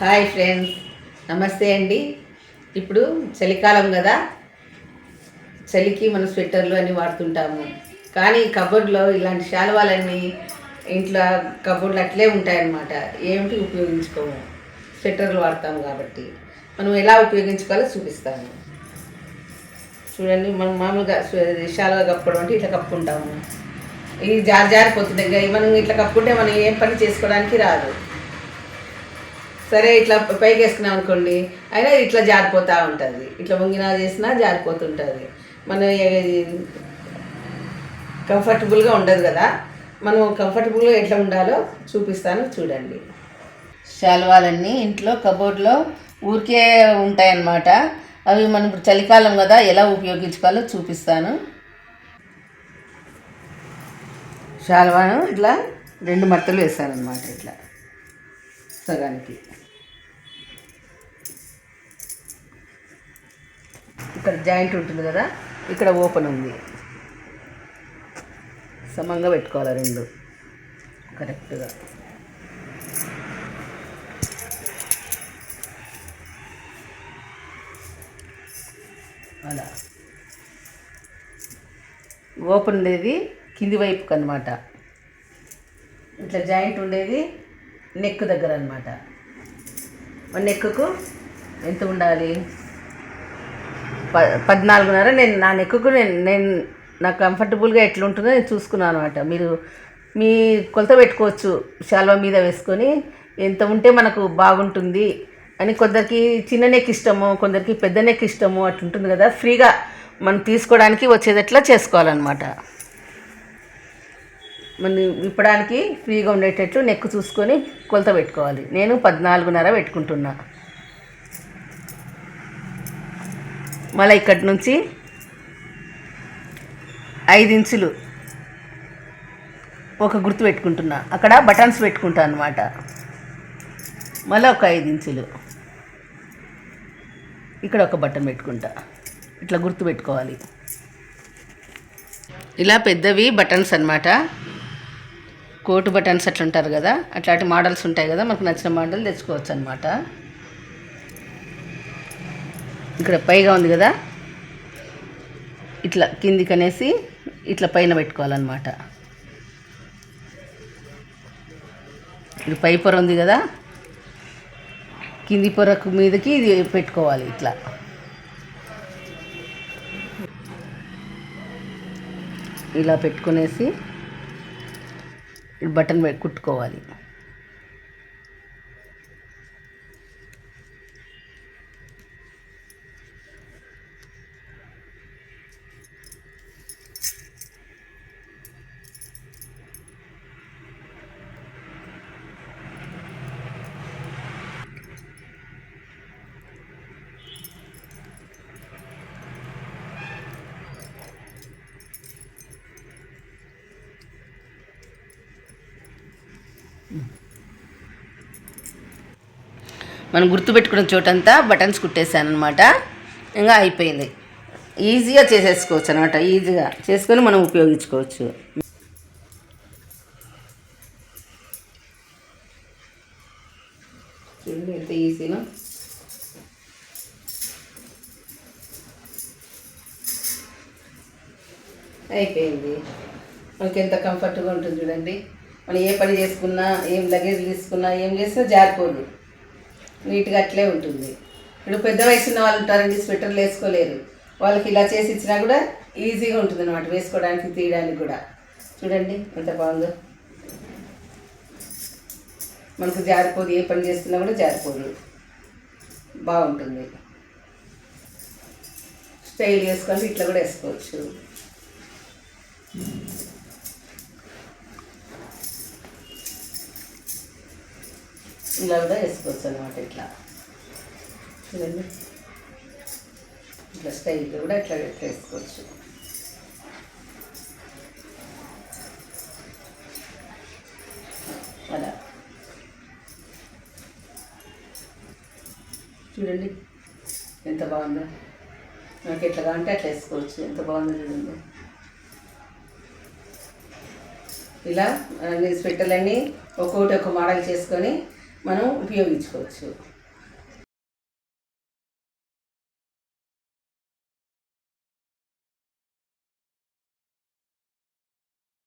Hi friends నమస్తే అండి. ఇప్పుడు చలికాలం కదా చలికి మనం స్వెట్టర్లు అన్నీ వాడుతుంటాము. కానీ కబోర్డ్లో ఇలాంటి శాలువాలన్నీ ఇంట్లో కబోర్డ్లు అట్లే ఉంటాయన్నమాట. ఏమిటి ఉపయోగించుకోము? స్వెట్టర్లు వాడతాము కాబట్టి. మనం ఎలా ఉపయోగించుకోవాలో చూపిస్తాము చూడండి మనం మామూలుగా శాలువా కప్పుకోవడం అంటే ఇట్లా కప్పుకుంటాము. ఇది జారి జారిపోతుంది మనం ఇట్లా కప్పుకుంటే మనం ఏం పని చేసుకోవడానికి రాదు. సరే ఇట్లా పైకి వేసుకున్నాం అనుకోండి అయినా ఇట్లా జారిపోతూ ఉంటుంది. ఇట్లా వంగినా చేసినా జారిపోతుంటుంది. మనం కంఫర్టబుల్గా ఉండదు కదా. మనం కంఫర్టబుల్గా ఎట్లా ఉండాలో చూపిస్తాను చూడండి. శాలువాలన్నీ ఇంట్లో కబోర్డ్లో ఊరికే ఉంటాయన్నమాట. అవి మనం ఇప్పుడు చలికాలం కదా ఎలా ఉపయోగించుకోవాలో చూపిస్తాను. శాలువాను ఇట్లా రెండు మట్టలు వేసాను అనమాట ఇట్లా సగానికి. ఇక్కడ జాయింట్ ఉంటుంది కదా ఇక్కడ ఓపెన్ ఉంది. సమంగా పెట్టుకోవాలి రెండు? కరెక్ట్గా అలా. ఓపెన్ ఉండేది కింది వైపుకి అనమాట ఇట్లా జాయింట్ ఉండేది నెక్ దగ్గర అనమాట నెక్కు ఎంత ఉండాలి? ప పద్నాలుగున్నర నేను నా నెక్కుకు నేను నేను నాకు కంఫర్టబుల్గా ఎట్లుంటుందో నేను చూసుకున్నాను అనమాట మీరు మీ కొలత పెట్టుకోవచ్చు శాల్వా మీద వేసుకొని ఎంత ఉంటే మనకు బాగుంటుంది అని కొందరికి చిన్న నెక్ ఇష్టము కొందరికి పెద్ద నెక్ ఇష్టము అట్లుంటుంది కదా. ఫ్రీగా మనం తీసుకోవడానికి వచ్చేటట్లా చేసుకోవాలన్నమాట. మన విప్పడానికి ఫ్రీగా ఉండేటట్లు నెక్ చూసుకొని కొలత పెట్టుకోవాలి. నేను పద్నాలుగున్నర పెట్టుకుంటున్నా. మళ్ళీ ఇక్కడి నుంచి ఐదు ఇంచులు ఒక గుర్తు పెట్టుకుంటున్నా. అక్కడ బటన్స్ పెట్టుకుంటా అనమాట మళ్ళీ ఒక ఐదు ఇంచులు. ఇక్కడ ఒక బటన్ పెట్టుకుంటా. ఇట్లా గుర్తు పెట్టుకోవాలి. ఇలా పెద్దవి బటన్స్ అనమాట కోటు బటన్స్ అట్లా ఉంటారు కదా అట్లాంటి మోడల్స్ ఉంటాయి కదా మనకు నచ్చిన మోడల్ తెచ్చుకోవచ్చు అనమాట ఇక్కడ పైగా ఉంది కదా? ఇట్లా కిందికి అనేసి ఇట్లా పైన పెట్టుకోవాలన్నమాట. ఇది పై పొర ఉంది కదా? కింది పొరకు మీదకి ఇది పెట్టుకోవాలి ఇట్లా. ఇలా పెట్టుకునేసి బటన్ కుట్టుకోవాలి మనం గుర్తుపెట్టుకున్న చోటంతా బటన్స్ కుట్టేసాను అనమాట ఇంకా అయిపోయింది. ఈజీగా చేసేసుకోవచ్చు అనమాట ఈజీగా చేసుకొని మనం ఉపయోగించుకోవచ్చు. చూడండి ఎంత ఈజీగా అయిపోయింది. మనకి ఎంత కంఫర్ట్గా ఉంటుంది చూడండి. మనం ఏ పని చేసుకున్నా ఏం లగేజ్ తీసుకున్నా ఏం చేసినా జారిపోదు. నీట్గా అట్లే ఉంటుంది. ఇప్పుడు పెద్ద వయసు ఉన్న వాళ్ళు ఉంటారండి స్వెటర్లు వేసుకోలేరు. వాళ్ళకి ఇలా చేసి ఇచ్చినా కూడా ఈజీగా ఉంటుంది అనమాట వేసుకోవడానికి తీయడానికి కూడా. చూడండి ఎంత బాగుందో. మనకు జారిపోదు ఏ పని చేస్తున్నా కూడా జారిపోదు. బాగుంటుంది. స్టైల్ వేసుకోవాలి ఇట్లా కూడా వేసుకోవచ్చు. ఇలా కూడా వేసుకోవచ్చు అనమాట ఇట్లా. చూడండి. ఇట్లా స్టైల్గా కూడా ఇట్లా ఇట్లా వేసుకోవచ్చు. అలా. చూడండి. ఎంత బాగుందో. మనకి ఎట్లా కావాలంటే అట్లా వేసుకోవచ్చు. ఎంత బాగుందో చూడండి. ఇలా స్వెట్టర్లన్నీ ఒక్కొక్కటి ఒక మోడల్ చేసుకొని మనం ఉపయోగించుకోవచ్చు.